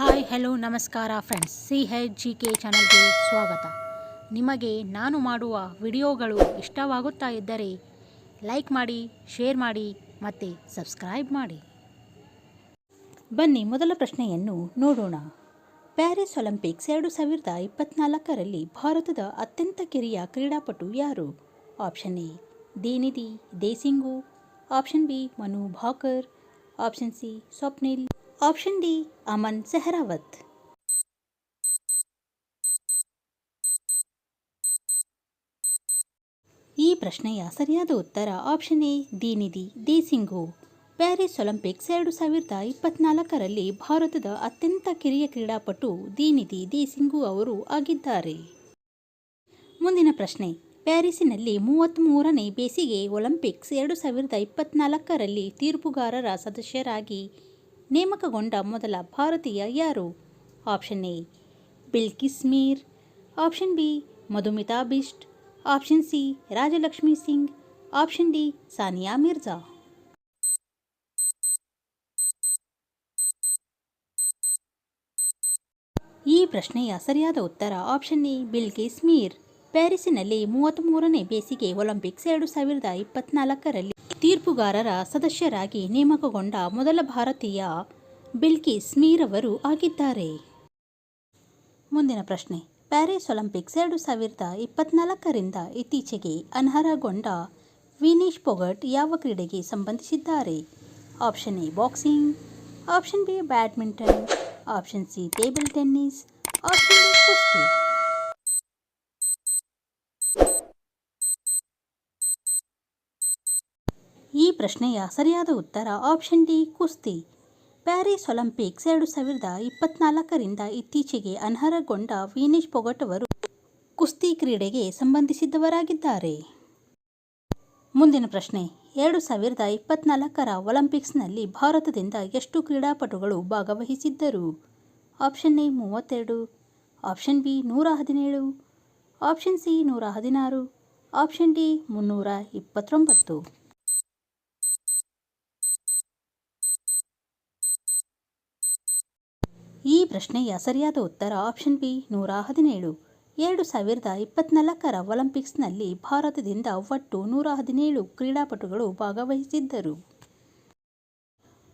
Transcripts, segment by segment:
Hi hello ನಮಸ್ಕಾರ friends C H G K ಚಾನಲ್ಗೆ ಸ್ವಾಗತ. ನಿಮಗೆ ನಾನು ಮಾಡುವ ವಿಡಿಯೋಗಳು ಇಷ್ಟವಾಗುತ್ತಾ ಇದ್ದರೆ ಲೈಕ್ ಮಾಡಿ ಶೇರ್ ಮಾಡಿ ಮತ್ತು ಸಬ್ಸ್ಕ್ರೈಬ್ ಮಾಡಿ. ಬನ್ನಿ ಮೊದಲ ಪ್ರಶ್ನೆಯನ್ನು ನೋಡೋಣ. ಪ್ಯಾರಿಸ್ ಒಲಿಂಪಿಕ್ಸ್ ಎರಡು ಸಾವಿರದ ಇಪ್ಪತ್ನಾಲ್ಕರಲ್ಲಿ ಭಾರತದ ಅತ್ಯಂತ ಕಿರಿಯ ಕ್ರೀಡಾಪಟು ಯಾರು? Option A, Dhinidhi Desinghu. Option B, Manu Bhaker. Option C, Swapnil. Option D Aman Sehrawat ಈ ಪ್ರಶ್ನೆಯ ಸರಿಯಾದ ಉತ್ತರ option A Dhinidhi Desinghu Paris Olympics ಎರಡು ಸಾವಿರದ ಇಪ್ಪತ್ನಾಲ್ಕರಲ್ಲಿ ಭಾರತದ ಅತ್ಯಂತ ಕಿರಿಯ ಕ್ರೀಡಾಪಟು ದೀನಿಧಿ ದೇಸಿಂಗು ಅವರು ಆಗಿದ್ದಾರೆ. ಮುಂದಿನ ಪ್ರಶ್ನೆ, ಪ್ಯಾರಿಸಿನಲ್ಲಿ ಮೂವತ್ತ್ಮೂರನೇ ಬೇಸಿಗೆ ಒಲಿಂಪಿಕ್ಸ್ ಎರಡು ಸಾವಿರದ ಇಪ್ಪತ್ನಾಲ್ಕರಲ್ಲಿ ತೀರ್ಪುಗಾರರ ಸದಸ್ಯರಾಗಿ ನೇಮಕಗೊಂಡ ಮೊದಲ ಭಾರತೀಯ ಯಾರು? Option A Bilkis Mir option B, Madhumita Bisht option C, Rajalakshmi Singh. Option D, Sania Mirza. ಈ ಪ್ರಶ್ನೆಯ ಸರಿಯಾದ ಉತ್ತರ ಆಪ್ಷನ್ ಎ ಬಿಲ್ಕಿಸ್ ಮೀರ್ ಮೂವತ್ತ್ ಮೂರನೇ ಬೇಸಿಗೆ ಒಲಿಂಪಿಕ್ಸ್ ಎರಡು ಸಾವಿರದ ಇಪ್ಪತ್ನಾಲ್ಕರಲ್ಲಿ ತೀರ್ಪುಗಾರರ ಸದಸ್ಯರಾಗಿ ನೇಮಕಗೊಂಡ ಮೊದಲ ಭಾರತೀಯ ಬಿಲ್ಕಿಸ್ ಸ್ಮೀರ್ ಅವರು ಆಗಿದ್ದಾರೆ. ಮುಂದಿನ ಪ್ರಶ್ನೆ. ಪ್ಯಾರಿಸ್ ಒಲಿಂಪಿಕ್ಸ್ ಎರಡು ಸಾವಿರದ ಇಪ್ಪತ್ನಾಲ್ಕರಿಂದ ಇತ್ತೀಚೆಗೆ ಅನರ್ಹಗೊಂಡ ವಿನೀಶ್ ಪೊಗಟ್ ಯಾವ ಕ್ರೀಡೆಗೆ ಸಂಬಂಧಿಸಿದ್ದಾರೆ? Option A, boxing. Option B, badminton. Option C, table tennis. Option D, ಕುಸ್ತಿ. ಈ ಪ್ರಶ್ನೆಯ ಸರಿಯಾದ ಉತ್ತರ ಆಪ್ಷನ್ ಡಿ, ಕುಸ್ತಿ. ಪ್ಯಾರಿಸ್ ಒಲಿಂಪಿಕ್ಸ್ ಎರಡು ಸಾವಿರದ ಇಪ್ಪತ್ನಾಲ್ಕರಿಂದ ಇತ್ತೀಚೆಗೆ ಅನರ್ಹಗೊಂಡ ವಿನೇಶ್ ಪೊಗಟ್ ಅವರು ಕುಸ್ತಿ ಕ್ರೀಡೆಗೆ ಸಂಬಂಧಿಸಿದವರಾಗಿದ್ದಾರೆ ಮುಂದಿನ ಪ್ರಶ್ನೆ, ಎರಡು ಸಾವಿರದ ಇಪ್ಪತ್ನಾಲ್ಕರ ಒಲಿಂಪಿಕ್ಸ್ನಲ್ಲಿ ಭಾರತದಿಂದ ಎಷ್ಟು ಕ್ರೀಡಾಪಟುಗಳು ಭಾಗವಹಿಸಿದ್ದರು? ಆಪ್ಷನ್ ಎ, ಮೂವತ್ತೆರಡು. ಆಪ್ಷನ್ ಬಿ, ನೂರ ಹದಿನೇಳು. ಆಪ್ಷನ್ ಸಿ, ನೂರ ಹದಿನಾರು. ಆಪ್ಷನ್ ಡಿ, ಮುನ್ನೂರ ಇಪ್ಪತ್ತೊಂಬತ್ತು. ಈ ಪ್ರಶ್ನೆಯ ಸರಿಯಾದ ಉತ್ತರ ಆಪ್ಷನ್ ಬಿ ನೂರ ಹದಿನೇಳು. ಎರಡು ಸಾವಿರದ ಇಪ್ಪತ್ನಾಲ್ಕರ ಒಲಿಂಪಿಕ್ಸ್ನಲ್ಲಿ ಭಾರತದಿಂದ ಒಟ್ಟು ನೂರ ಹದಿನೇಳು ಕ್ರೀಡಾಪಟುಗಳು ಭಾಗವಹಿಸಿದ್ದರು.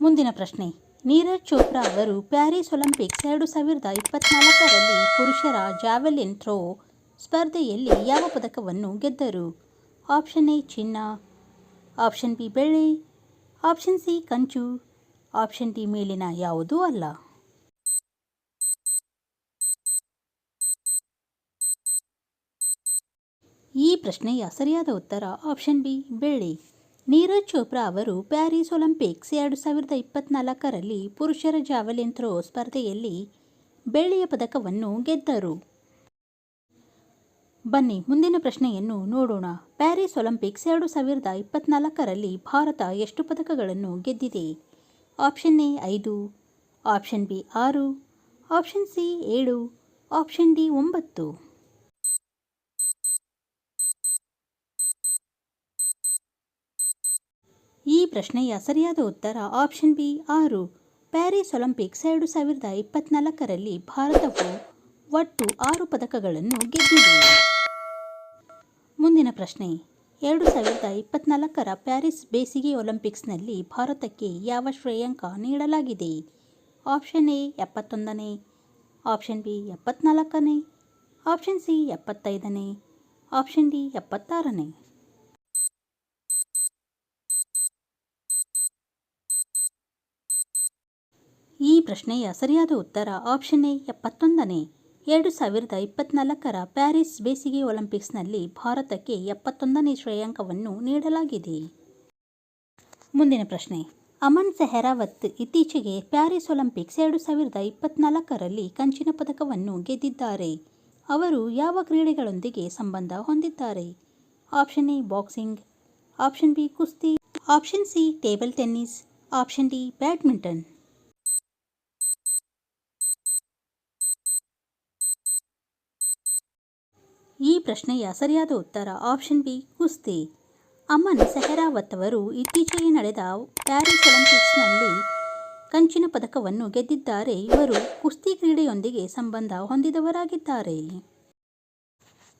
ಮುಂದಿನ ಪ್ರಶ್ನೆ. ನೀರಜ್ ಚೋಪ್ರಾ ಅವರು ಪ್ಯಾರಿಸ್ ಒಲಿಂಪಿಕ್ಸ್ ಎರಡು ಸಾವಿರದ ಇಪ್ಪತ್ನಾಲ್ಕರಲ್ಲಿ ಪುರುಷರ ಜಾವೆಲಿನ್ ಥ್ರೋ ಸ್ಪರ್ಧೆಯಲ್ಲಿ ಯಾವ ಪದಕವನ್ನು ಗೆದ್ದರು? ಆಪ್ಷನ್ ಎ ಚಿನ್ನ. ಆಪ್ಷನ್ ಬಿ ಬೆಳ್ಳಿ. ಆಪ್ಷನ್ ಸಿ ಕಂಚು. ಆಪ್ಷನ್ ಡಿ ಮೇಲಿನ ಯಾವುದೂ ಅಲ್ಲ. ಈ ಪ್ರಶ್ನೆಯ ಸರಿಯಾದ ಉತ್ತರ ಆಪ್ಷನ್ ಬಿ, ಬೆಳ್ಳಿ. ನೀರಜ್ ಚೋಪ್ರಾ ಅವರು ಪ್ಯಾರಿಸ್ ಒಲಿಂಪಿಕ್ಸ್ ಎರಡು ಸಾವಿರದ ಇಪ್ಪತ್ನಾಲ್ಕರಲ್ಲಿ ಪುರುಷರ ಜಾವೆಲಿನ್ ಥ್ರೋ ಸ್ಪರ್ಧೆಯಲ್ಲಿ ಬೆಳ್ಳಿಯ ಪದಕವನ್ನು ಗೆದ್ದರು. ಬನ್ನಿ, ಮುಂದಿನ ಪ್ರಶ್ನೆಯನ್ನು ನೋಡೋಣ. ಪ್ಯಾರಿಸ್ ಒಲಿಂಪಿಕ್ಸ್ ಎರಡು ಸಾವಿರದ ಇಪ್ಪತ್ನಾಲ್ಕರಲ್ಲಿ ಭಾರತ ಎಷ್ಟು ಪದಕಗಳನ್ನು ಗೆದ್ದಿದೆ? ಆಪ್ಷನ್ ಎ, ಐದು. ಆಪ್ಷನ್ ಬಿ, ಆರು. ಆಪ್ಷನ್ ಸಿ, ಏಳು. ಆಪ್ಷನ್ ಡಿ, ಒಂಬತ್ತು. ಈ ಪ್ರಶ್ನೆಯ ಸರಿಯಾದ ಉತ್ತರ ಆಪ್ಷನ್ ಬಿ ಆರು. ಪ್ಯಾರಿಸ್ ಒಲಿಂಪಿಕ್ಸ್ ಎರಡು ಸಾವಿರದ ಇಪ್ಪತ್ನಾಲ್ಕರಲ್ಲಿ ಭಾರತವು ಒಟ್ಟು ಆರು ಪದಕಗಳನ್ನು ಗೆದ್ದಿದೆ. ಮುಂದಿನ ಪ್ರಶ್ನೆ. ಎರಡು ಸಾವಿರದ ಇಪ್ಪತ್ನಾಲ್ಕರ ಪ್ಯಾರಿಸ್ ಬೇಸಿಗೆ ಒಲಿಂಪಿಕ್ಸ್ನಲ್ಲಿ ಭಾರತಕ್ಕೆ ಯಾವ ಶ್ರೇಯಾಂಕ ನೀಡಲಾಗಿದೆ? ಆಪ್ಷನ್ ಎ ಎಪ್ಪತ್ತೊಂದನೇ. ಆಪ್ಷನ್ ಬಿ ಎಪ್ಪತ್ನಾಲ್ಕನೇ. ಆಪ್ಷನ್ ಸಿ ಎಪ್ಪತ್ತೈದನೇ. ಆಪ್ಷನ್ ಡಿ ಎಪ್ಪತ್ತಾರನೇ ಈ ಪ್ರಶ್ನೆಯ ಸರಿಯಾದ ಉತ್ತರ ಆಪ್ಷನ್ ಎ ಎಪ್ಪತ್ತೊಂದನೇ. ಎರಡು ಸಾವಿರದ ಇಪ್ಪತ್ನಾಲ್ಕರ ಪ್ಯಾರಿಸ್ ಬೇಸಿಗೆ ಒಲಿಂಪಿಕ್ಸ್ನಲ್ಲಿ ಭಾರತಕ್ಕೆ ಎಪ್ಪತ್ತೊಂದನೇ ಶ್ರೇಯಾಂಕವನ್ನು ನೀಡಲಾಗಿದೆ. ಮುಂದಿನ ಪ್ರಶ್ನೆ. ಅಮನ್ ಸೆಹರಾವತ್ ಇತ್ತೀಚೆಗೆ ಪ್ಯಾರಿಸ್ ಒಲಿಂಪಿಕ್ಸ್ ಎರಡು ಸಾವಿರದ ಇಪ್ಪತ್ನಾಲ್ಕರಲ್ಲಿ ಕಂಚಿನ ಪದಕವನ್ನು ಗೆದ್ದಿದ್ದಾರೆ. ಅವರು ಯಾವ ಕ್ರೀಡೆಗಳೊಂದಿಗೆ ಸಂಬಂಧ ಹೊಂದಿದ್ದಾರೆ? Option A boxing option B ಕುಸ್ತಿ option C table tennis option D badminton. ಈ ಪ್ರಶ್ನೆಯ ಸರಿಯಾದ ಉತ್ತರ ಆಪ್ಷನ್ ಬಿ ಕುಸ್ತಿ. ಅಮನ್ ಸೆಹರಾವತ್ ಅವರು ಇತ್ತೀಚೆಗೆ ನಡೆದ ಪ್ಯಾರಿಸ್ ಒಲಿಂಪಿಕ್ಸ್ನಲ್ಲಿ ಕಂಚಿನ ಪದಕವನ್ನು ಗೆದ್ದಿದ್ದಾರೆ. ಇವರು ಕುಸ್ತಿ ಕ್ರೀಡೆಯೊಂದಿಗೆ ಸಂಬಂಧ ಹೊಂದಿದವರಾಗಿದ್ದಾರೆ.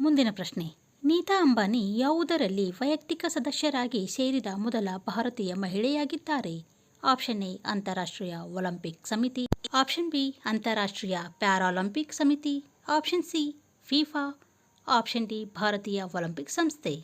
ಮುಂದಿನ ಪ್ರಶ್ನೆ. ನೀತಾ ಅಂಬಾನಿ ಯಾವುದರಲ್ಲಿ ವೈಯಕ್ತಿಕ ಸದಸ್ಯರಾಗಿ ಸೇರಿದ ಮೊದಲ ಭಾರತೀಯ ಮಹಿಳೆಯಾಗಿದ್ದಾರೆ? ಆಪ್ಷನ್ ಎ ಅಂತಾರಾಷ್ಟ್ರೀಯ ಒಲಿಂಪಿಕ್ ಸಮಿತಿ. ಆಪ್ಷನ್ ಬಿ ಅಂತಾರಾಷ್ಟ್ರೀಯ ಪ್ಯಾರಾಲಿಂಪಿಕ್ ಸಮಿತಿ. Option C FIFA option D, ಭಾರತೀಯ ಒಲಿಂಪಿಕ್ ಸಂಸ್ಥೆ.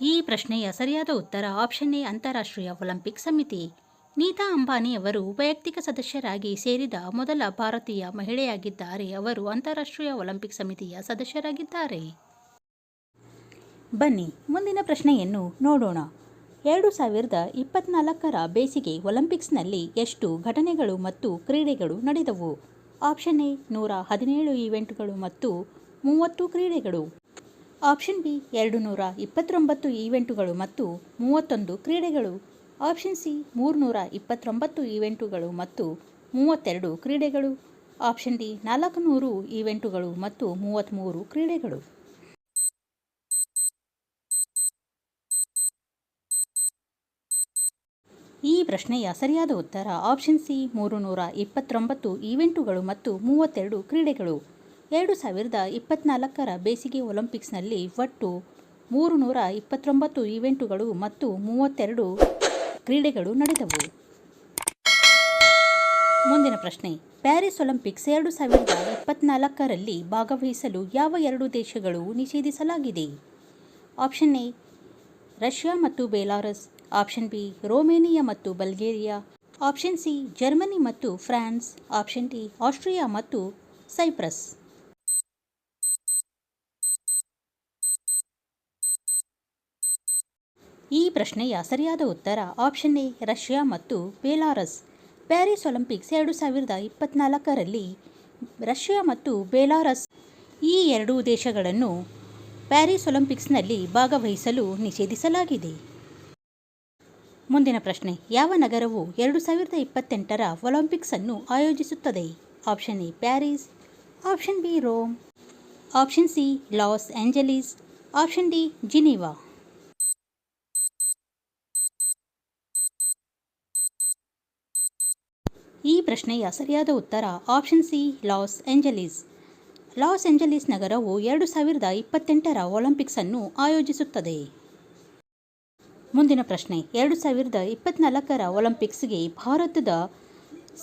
ಈ ಪ್ರಶ್ನೆಯ ಸರಿಯಾದ ಉತ್ತರ ಆಪ್ಷನ್ ಎ, ಅಂತಾರಾಷ್ಟ್ರೀಯ ಒಲಿಂಪಿಕ್ ಸಮಿತಿ. ನೀತಾ ಅಂಬಾನಿ ಅವರು ವೈಯಕ್ತಿಕ ಸದಸ್ಯರಾಗಿ ಸೇರಿದ ಮೊದಲ ಭಾರತೀಯ ಮಹಿಳೆಯಾಗಿದ್ದಾರೆ. ಅವರು ಅಂತಾರಾಷ್ಟ್ರೀಯ ಒಲಿಂಪಿಕ್ ಸಮಿತಿಯ ಸದಸ್ಯರಾಗಿದ್ದಾರೆ. ಬನ್ನಿ, ಮುಂದಿನ ಪ್ರಶ್ನೆಯನ್ನು ನೋಡೋಣ. ಎರಡು ಸಾವಿರದ ಇಪ್ಪತ್ನಾಲ್ಕರ ಬೇಸಿಗೆ ಒಲಿಂಪಿಕ್ಸ್ನಲ್ಲಿ ಎಷ್ಟು ಘಟನೆಗಳು ಮತ್ತು ಕ್ರೀಡೆಗಳು ನಡೆದವು? ಆಪ್ಷನ್ ಎ, ನೂರ ಹದಿನೇಳು ಈವೆಂಟ್ಗಳು ಮತ್ತು ಮೂವತ್ತು ಕ್ರೀಡೆಗಳು. ಆಪ್ಷನ್ ಬಿ ಎರಡು ನೂರ ಇಪ್ಪತ್ತೊಂಬತ್ತು ಈವೆಂಟುಗಳು ಮತ್ತು ಮೂವತ್ತೊಂದು ಕ್ರೀಡೆಗಳು. ಆಪ್ಷನ್ ಸಿ, ಮೂರುನೂರ ಇಪ್ಪತ್ತೊಂಬತ್ತು ಈವೆಂಟುಗಳು ಮತ್ತು ಮೂವತ್ತೆರಡು ಕ್ರೀಡೆಗಳು. ಆಪ್ಷನ್ ಡಿ, ನಾಲ್ಕುನೂರು ಈವೆಂಟುಗಳು ಮತ್ತು ಮೂವತ್ತ್ಮೂರು ಕ್ರೀಡೆಗಳು. ಈ ಪ್ರಶ್ನೆಯ ಸರಿಯಾದ ಉತ್ತರ ಆಪ್ಷನ್ ಸಿ ಮೂರು ನೂರ ಇಪ್ಪತ್ತೊಂಬತ್ತು ಈವೆಂಟುಗಳು ಮತ್ತು ಮೂವತ್ತೆರಡು ಕ್ರೀಡೆಗಳು. ಎರಡು ಸಾವಿರದ ಇಪ್ಪತ್ನಾಲ್ಕರ ಬೇಸಿಗೆ ಒಲಿಂಪಿಕ್ಸ್ನಲ್ಲಿ ಒಟ್ಟು ಮೂರು ನೂರ ಇಪ್ಪತ್ತೊಂಬತ್ತು ಈವೆಂಟುಗಳು ಮತ್ತು ಮೂವತ್ತೆರಡು ಕ್ರೀಡೆಗಳು ನಡೆದವು. ಮುಂದಿನ ಪ್ರಶ್ನೆ. ಪ್ಯಾರಿಸ್ ಒಲಿಂಪಿಕ್ಸ್ ಎರಡು ಸಾವಿರದ ಇಪ್ಪತ್ನಾಲ್ಕರಲ್ಲಿ ಭಾಗವಹಿಸಲು ಯಾವ ಎರಡು ದೇಶಗಳು ನಿಷೇಧಿಸಲಾಗಿದೆ? ಆಪ್ಷನ್ ಎ ರಷ್ಯಾ ಮತ್ತು ಬೆಲಾರಸ್ ಆಪ್ಷನ್ ಬಿ ರೋಮೇನಿಯಾ ಮತ್ತು ಬಲ್ಗೇರಿಯಾ, ಆಪ್ಷನ್ ಸಿ ಜರ್ಮನಿ ಮತ್ತು ಫ್ರಾನ್ಸ್, ಆಪ್ಷನ್ ಡಿ ಆಸ್ಟ್ರಿಯಾ ಮತ್ತು ಸೈಪ್ರಸ್. ಈ ಪ್ರಶ್ನೆಯ ಸರಿಯಾದ ಉತ್ತರ ಆಪ್ಷನ್ ಎ ರಷ್ಯಾ ಮತ್ತು ಬೇಲಾರಸ್. ಪ್ಯಾರಿಸ್ ಒಲಿಂಪಿಕ್ಸ್ ಎರಡು ಸಾವಿರದ ಇಪ್ಪತ್ನಾಲ್ಕರಲ್ಲಿ ರಷ್ಯಾ ಮತ್ತು ಬೇಲಾರಸ್ ಈ ಎರಡೂ ದೇಶಗಳನ್ನು ಪ್ಯಾರಿಸ್ ಒಲಿಂಪಿಕ್ಸ್ನಲ್ಲಿ ಭಾಗವಹಿಸಲು ನಿಷೇಧಿಸಲಾಗಿದೆ. ಮುಂದಿನ ಪ್ರಶ್ನೆ. ಯಾವ ನಗರವು ಎರಡು ಸಾವಿರದ ಇಪ್ಪತ್ತೆಂಟರ ಒಲಿಂಪಿಕ್ಸನ್ನು ಆಯೋಜಿಸುತ್ತದೆ? Option A, Paris. Option B, Rome. Option C, Los Angeles. Option D, Geneva. ಈ ಪ್ರಶ್ನೆಯ ಸರಿಯಾದ ಉತ್ತರ option C, Los Angeles. Los Angeles ನಗರವು ಎರಡು ಸಾವಿರದ ಇಪ್ಪತ್ತೆಂಟರ ಒಲಿಂಪಿಕ್ಸನ್ನು ಆಯೋಜಿಸುತ್ತದೆ. ಮುಂದಿನ ಪ್ರಶ್ನೆ. ಎರಡು ಸಾವಿರದ ಇಪ್ಪತ್ನಾಲ್ಕರ ಒಲಿಂಪಿಕ್ಸ್ಗೆ ಭಾರತದ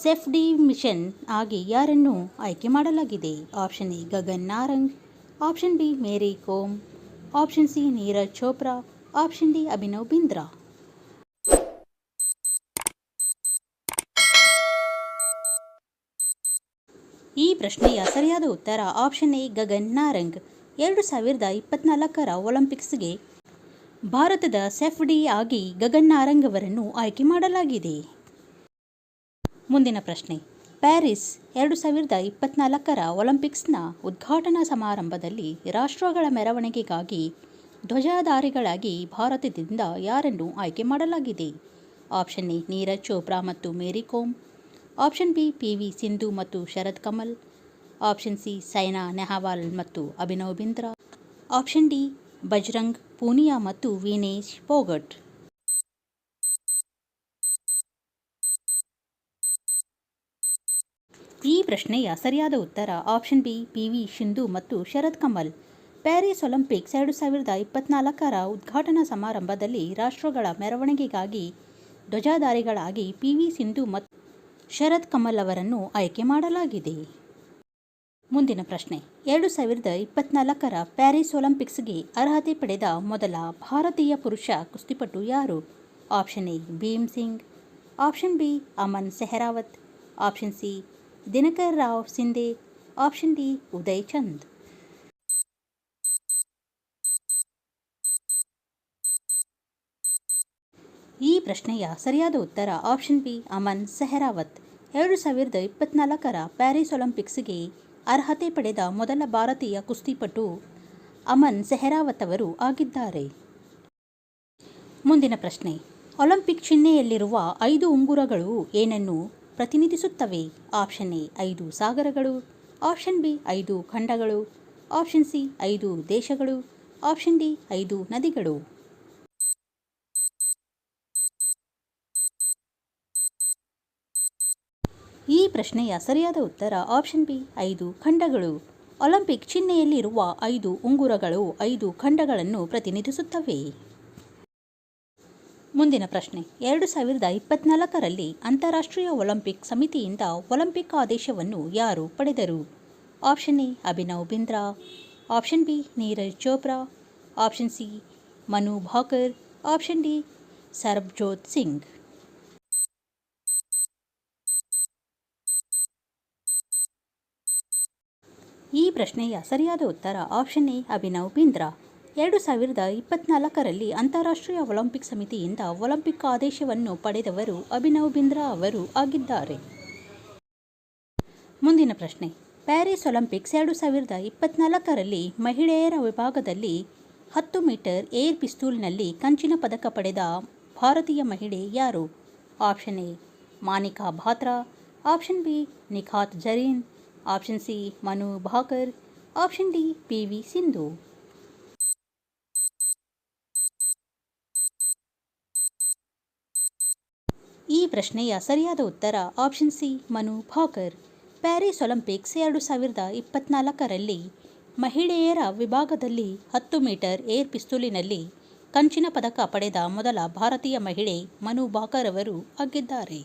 ಸೆಫ್ಡಿ ಮಿಷನ್ ಆಗಿ ಯಾರನ್ನು ಆಯ್ಕೆ ಮಾಡಲಾಗಿದೆ? Option A, Gagan Narang. Option B, Mary Kom. Option C, Neeraj Chopra. Option D, Abhinav Bindra. ಈ ಪ್ರಶ್ನೆಯ ಸರಿಯಾದ ಉತ್ತರ ಆಪ್ಷನ್ ಎ, ಗಗನ್ ನಾರಂಗ್. ಎರಡು ಸಾವಿರದ ಇಪ್ಪತ್ನಾಲ್ಕರ ಒಲಿಂಪಿಕ್ಸ್ಗೆ ಭಾರತದ ಸೆಫ್ಡಿ ಆಗಿ ಗಗನ್ ನಾರಂಗ್ ಅವರನ್ನು ಆಯ್ಕೆ ಮಾಡಲಾಗಿದೆ. ಮುಂದಿನ ಪ್ರಶ್ನೆ. ಪ್ಯಾರಿಸ್ ಎರಡು ಸಾವಿರದ ಇಪ್ಪತ್ನಾಲ್ಕರ ಒಲಿಂಪಿಕ್ಸ್ನ ಉದ್ಘಾಟನಾ ಸಮಾರಂಭದಲ್ಲಿ ರಾಷ್ಟ್ರಗಳ ಮೆರವಣಿಗೆಗಾಗಿ ಧ್ವಜಾಧಾರಿಗಳಾಗಿ ಭಾರತದಿಂದ ಯಾರನ್ನು ಆಯ್ಕೆ ಮಾಡಲಾಗಿದೆ? ಆಪ್ಷನ್ ಎ, ನೀರಜ್ ಚೋಪ್ರಾ ಮತ್ತು Mary Kom. Option B, P V Sindhu ಮತ್ತು ಶರದ್ ಕಮಲ್. ಆಪ್ಷನ್ ಸಿ, ಸೈನಾ ನೆಹವಾಲ್ ಮತ್ತು ಅಭಿನವ್ ಬಿಂದ್ರಾ. ಆಪ್ಷನ್ ಡಿ ಬಜರಂಗ್, ಪೂನಿಯಾ ಮತ್ತು ವಿನೇಶ್ ಪೋಗಟ್ ಈ ಪ್ರಶ್ನೆಯ ಸರಿಯಾದ ಉತ್ತರ option B, P V Sindhu ಮತ್ತು ಶರದ್ ಕಮಲ್. ಪ್ಯಾರಿಸ್ ಒಲಿಂಪಿಕ್ಸ್ ಎರಡು ಸಾವಿರದ ಇಪ್ಪತ್ನಾಲ್ಕರ ಉದ್ಘಾಟನಾ ಸಮಾರಂಭದಲ್ಲಿ ರಾಷ್ಟ್ರಗಳ ಮೆರವಣಿಗೆಗಾಗಿ ಧ್ವಜಾಧಾರಿಗಳಾಗಿ ಪಿ ವಿ ಸಿಂಧು ಮತ್ತು ಶರದ್ ಕಮಲ್ ಅವರನ್ನು ಆಯ್ಕೆ ಮಾಡಲಾಗಿದೆ. ಮುಂದಿನ ಪ್ರಶ್ನೆ. ಎರಡು ಸಾವಿರದ ಇಪ್ಪತ್ನಾಲ್ಕರ ಪ್ಯಾರಿಸ್ ಒಲಿಂಪಿಕ್ಸ್ಗೆ ಅರ್ಹತೆ ಪಡೆದ ಮೊದಲ ಭಾರತೀಯ ಪುರುಷ ಕುಸ್ತಿಪಟು ಯಾರು? Option A, Bhim Singh. Option B, Aman Sehrawat. Option C, Dinkar Rao Shinde. Option D, Uday Chand. ಈ ಪ್ರಶ್ನೆಯ ಸರಿಯಾದ ಉತ್ತರ ಆಪ್ಷನ್ ಬಿ, ಅಮನ್ ಸೆಹರಾವತ್. ಎರಡು ಸಾವಿರದ ಇಪ್ಪತ್ನಾಲ್ಕರ ಪ್ಯಾರಿಸ್ ಒಲಿಂಪಿಕ್ಸ್ಗೆ ಅರ್ಹತೆ ಪಡೆದ ಮೊದಲ ಭಾರತೀಯ ಕುಸ್ತಿಪಟು ಅಮನ್ ಸೆಹರಾವತ್ ಅವರು ಆಗಿದ್ದಾರೆ. ಮುಂದಿನ ಪ್ರಶ್ನೆ. ಒಲಿಂಪಿಕ್ ಚಿಹ್ನೆಯಲ್ಲಿರುವ ಐದು ಉಂಗುರಗಳು ಏನನ್ನು ಪ್ರತಿನಿಧಿಸುತ್ತವೆ? ಆಪ್ಷನ್ ಎ, ಐದು ಸಾಗರಗಳು. ಆಪ್ಷನ್ ಬಿ, ಐದು ಖಂಡಗಳು. ಆಪ್ಷನ್ ಸಿ, ಐದು ದೇಶಗಳು. ಆಪ್ಷನ್ ಡಿ, ಐದು ನದಿಗಳು ಈ ಪ್ರಶ್ನೆಯ ಸರಿಯಾದ ಉತ್ತರ ಆಪ್ಷನ್ ಬಿ ಐದು ಖಂಡಗಳು. ಒಲಿಂಪಿಕ್ ಚಿಹ್ನೆಯಲ್ಲಿರುವ ಐದು ಉಂಗುರಗಳು ಐದು ಖಂಡಗಳನ್ನು ಪ್ರತಿನಿಧಿಸುತ್ತವೆ. ಮುಂದಿನ ಪ್ರಶ್ನೆ, ಎರಡು ಸಾವಿರದ ಇಪ್ಪತ್ನಾಲ್ಕರಲ್ಲಿ ಅಂತಾರಾಷ್ಟ್ರೀಯ ಒಲಿಂಪಿಕ್ ಸಮಿತಿಯಿಂದ ಒಲಿಂಪಿಕ್ ಆದೇಶವನ್ನು ಯಾರು ಪಡೆದರು? Option A Abhinav Bindra. Option B Neeraj Chopra. Option C Manu Bhaker. Option D Sarabjot Singh. ಈ ಪ್ರಶ್ನೆಯ ಸರಿಯಾದ ಉತ್ತರ ಆಪ್ಷನ್ ಎ, ಅಭಿನವ್ ಬಿಂದ್ರಾ. ಎರಡು ಸಾವಿರದ ಇಪ್ಪತ್ನಾಲ್ಕರಲ್ಲಿ ಅಂತಾರಾಷ್ಟ್ರೀಯ ಒಲಿಂಪಿಕ್ ಸಮಿತಿಯಿಂದ ಒಲಿಂಪಿಕ್ ಆದೇಶವನ್ನು ಪಡೆದವರು ಅಭಿನವ್ ಬಿಂದ್ರಾ ಅವರು ಆಗಿದ್ದಾರೆ. ಮುಂದಿನ ಪ್ರಶ್ನೆ. ಪ್ಯಾರಿಸ್ ಒಲಿಂಪಿಕ್ಸ್ ಎರಡು ಸಾವಿರದ ಇಪ್ಪತ್ನಾಲ್ಕರಲ್ಲಿ ಮಹಿಳೆಯರ ವಿಭಾಗದಲ್ಲಿ ಹತ್ತು ಮೀಟರ್ ಏರ್ ಪಿಸ್ತೂಲ್ನಲ್ಲಿ ಕಂಚಿನ ಪದಕ ಪಡೆದ ಭಾರತೀಯ ಮಹಿಳೆ ಯಾರು? Option A, Manika Batra. Option B, Nikhat Zareen. Option C Manu Bhaker option D P V Sindhu ಈ ಪ್ರಶ್ನೆಯ ಸರಿಯಾದ ಉತ್ತರ option C Manu Bhaker Paris Olympics ಎರಡು ಸಾವಿರದ ಇಪ್ಪತ್ನಾಲ್ಕರಲ್ಲಿ ಮಹಿಳೆಯರ ವಿಭಾಗದಲ್ಲಿ ಹತ್ತು ಮೀಟರ್ ಏರ್ ಪಿಸ್ತೂಲಿನಲ್ಲಿ ಕಂಚಿನ ಪದಕ ಪಡೆದ ಮೊದಲ ಭಾರತೀಯ ಮಹಿಳೆ ಮನು ಭಾಕರ್ ಅವರು ಆಗಿದ್ದಾರೆ